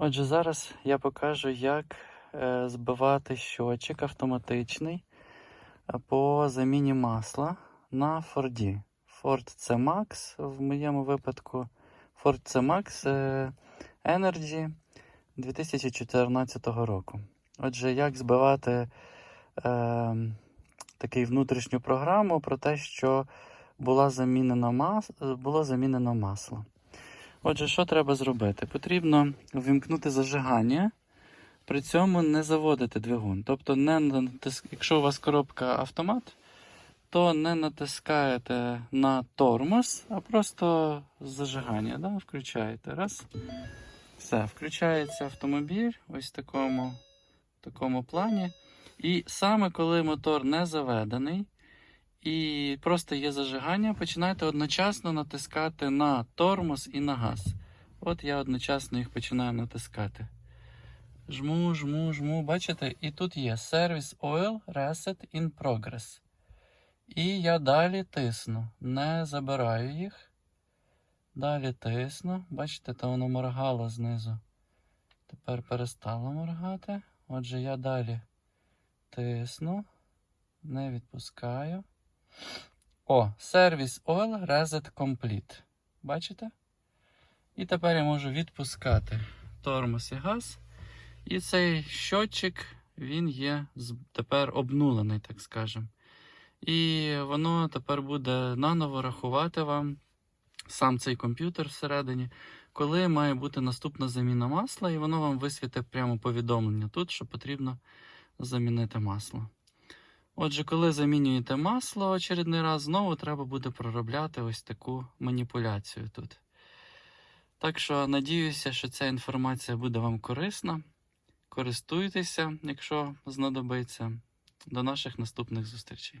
Отже, зараз я покажу, як е, збивати щотчик автоматичний е, по заміні масла на Форді. Ford C-Max, в моєму випадку Ford C-Max е, Energy 2014 року. Отже, як збивати е, такий внутрішню програму про те, що була замінена мас... було замінено масло. Отже, що треба зробити? Потрібно ввімкнути зажигання, при цьому не заводити двигун. Тобто, не натис... якщо у вас коробка автомат, то не натискаєте на тормоз, а просто зажигання. Да? Включаєте. Раз. Все, включається автомобіль ось в такому, такому плані. І саме коли мотор не заведений, і просто є зажигання, починаєте одночасно натискати на тормоз і на газ. От я одночасно їх починаю натискати. Жму, жму, жму. Бачите? І тут є Service Oil Reset in Progress. І я далі тисну. Не забираю їх. Далі тисну. Бачите, то воно моргало знизу. Тепер перестало моргати. Отже, я далі тисну. Не відпускаю. О, Service Oil Reset Complete. Бачите? І тепер я можу відпускати тормоз і газ. І цей щотчик, він є тепер обнулений, так скажемо. І воно тепер буде наново рахувати вам сам цей комп'ютер всередині, коли має бути наступна заміна масла, і воно вам висвітить прямо повідомлення тут, що потрібно замінити масло. Отже, коли замінюєте масло очередний раз, знову треба буде проробляти ось таку маніпуляцію тут. Так що надіюся, що ця інформація буде вам корисна. Користуйтеся, якщо знадобиться. До наших наступних зустрічей.